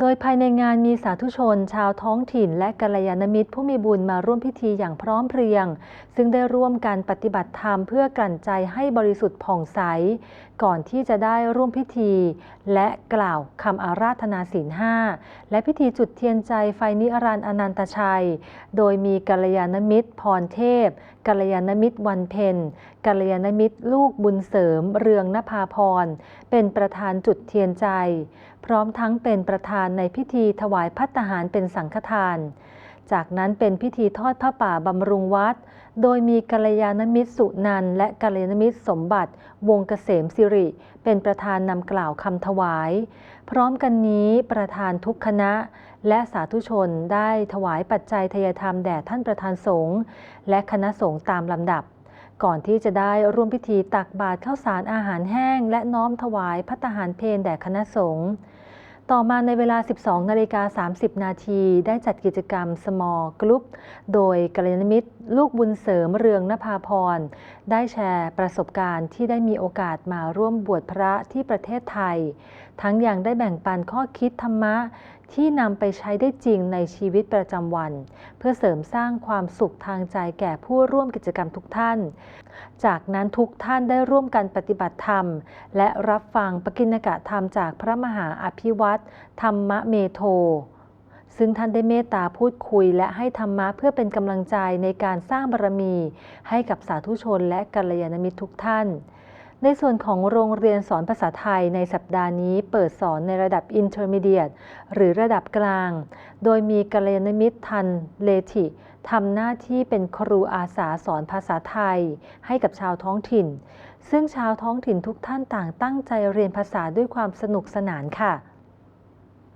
โดยภายในงานมีสาธุชน ชาวท้องถิ่น และกัลยาณมิตร ผู้มีบุญมาร่วมพิธีอย่างพร้อมเพรียง ซึ่งได้ร่วมกันปฏิบัติธรรมเพื่อกลั่นใจให้บริสุทธิ์ผ่องใส ก่อนที่จะได้ร่วมพิธี และกล่าวคำอาราธนาศีลห้าและพิธีจุดเทียนใจไฟนิรันดร์อนันตชัย โดยมีกัลยาณมิตร พรเทพกัลยาณมิตรวันเพ็ญกัลยาณมิตร ลูกบุญเสริม เรืองนภาพรเป็นประธานจุดเทียนใจ พร้อมทั้งเป็นประธานในพิธีถวายพัตตาหารเป็นสังฆทาน จากนั้นเป็นพิธีทอดผ้าป่าบำรุงวัด โดยมีกัลยาณมิตรสุนันและกัลยาณมิตรสมบัติ วงเกษมสิริ เป็นประธานนำกล่าวคำถวาย พร้อมกันนี้ประธานทุกคณะ และสาธุชนได้ถวายปัจจัยทยธรรมแด่ท่านประธานสงฆ์และคณะสงฆ์ตามลำดับ ก่อนที่จะได้ร่วมพิธีตักบาตรข้าวสารอาหารแห้ง และน้อมถวายพัตหารเพลแด่คณะสงฆ์ต่อมาในเวลา 12 นาฬิกา 30 นาที ได้จัดกิจกรรม small group โดยกัลยาณมิตร ลูกบุญเสริมเรืองนภาพร ได้แชร์ประสบการณ์ที่ได้มีโอกาสมาร่วมบวชพระที่ประเทศไทย ทั้งยังได้แบ่งปันข้อคิดธรรมะที่นำไปใช้ได้จริงในชีวิตประจำวัน เพื่อเสริมสร้างความสุขทางใจแก่ผู้ร่วมกิจกรรมทุกท่าน จากนั้นทุกท่านได้ร่วมกันปฏิบัติธรรม และรับฟังปกิณกะธรรมจากพระมหาอภิวัตธรรมเมโทซึ่งท่านได้เมตตาพูดคุยและให้ธรรมะเพื่อเป็นกำลังใจในการสร้างบารมี ให้กับสาธุชนและกัลยาณมิตรทุกท่าน ในส่วนของโรงเรียนสอนภาษาไทยในสัปดาห์นี้เปิดสอนในระดับ Intermediate หรือระดับกลาง โดยมีกัลยาณมิตรทันเลธิทำหน้าที่เป็นครูอาสาสอนภาษาไทย ให้กับชาวท้องถิ่น ซึ่งชาวท้องถิ่นทุกท่านต่างตั้งใจเรียนภาษาด้วยความสนุกสนานค่ะ